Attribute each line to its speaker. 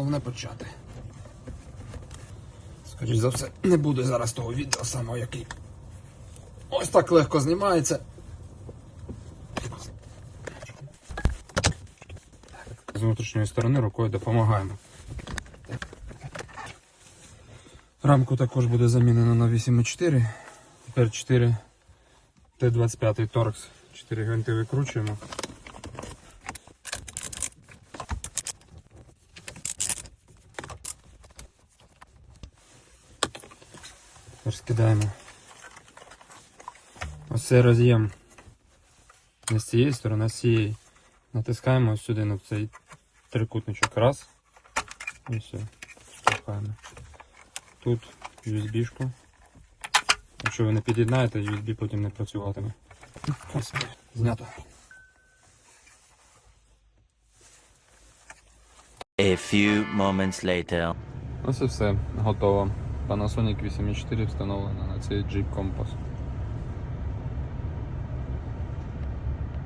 Speaker 1: головне почати. Скоріш за все, не буде зараз того відео самого, який ось так легко знімається. З внутрішньої сторони рукою допомагаємо. Рамку також буде замінено на 8,4. Тепер 4 Т-25 торкс. 4 гвинти викручуємо. Тепер скидаємо. Ось цей роз'єм не з цієї сторони, а з цієї. Натискаємо ось сюди на цей трикутничок. Раз. І все. Штовхаємо. Тут USB-шку. Якщо ви не під'єднаєте, USB потім не працюватиме. Ось, Знято.
Speaker 2: A few moments later.
Speaker 1: Ось і все, готово. Panasonic 8.4 встановлена на цей Jeep Compass.